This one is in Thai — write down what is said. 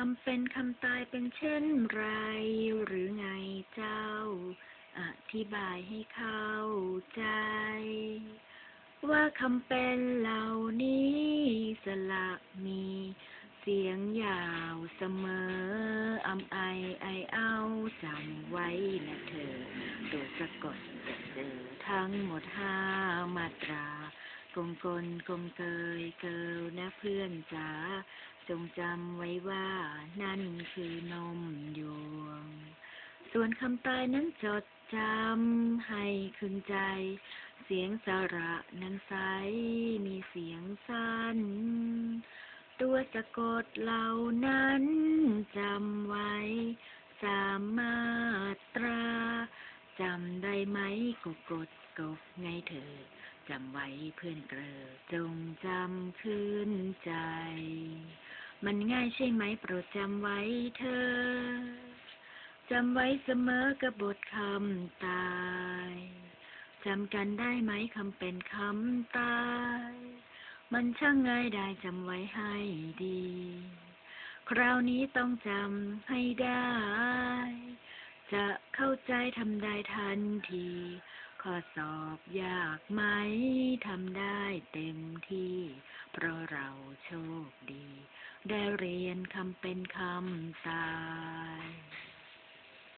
คำเป็นคำตายเป็นเช่นไร หรือไงเจ้า อธิบายให้เข้าใจ ว่าคำเป็นเหล่านี้สละมีเสียงยาวเสมออำไอไอเอาจำไว้นะเธอตัวสะกดจะเจอทั้งหมดห้ามาตรากงกลกงเกยเกิลนะเพื่อนจ๋า จงจำไว้ว่านั่นคือนมยวง ส่วนคำตายนั้นจดจำให้ขึ้นใจ เสียงสระนั้นใสมีเสียงสั้น ตัวสะกดเหล่านั้นจำไว้ สามมาตราจำได้ไหมกกดกบไงเธอจำไว้เพื่อนเกลอจงจำขึ้นใจ มันง่ายใช่ไหมโปรดจำไว้เธอ จำไว้เสมอกับบทคำตาย จำกันได้ไหมคำเป็นคำตาย มันช่างง่ายได้จำไว้ให้ดี คราวนี้ต้องจำให้ได้ จะเข้าใจทำได้ทันทีข้อสอบยากไหม ทำได้เต็มที่ เพราะเราโชคดี ได้เรียนคำเป็นคำตาย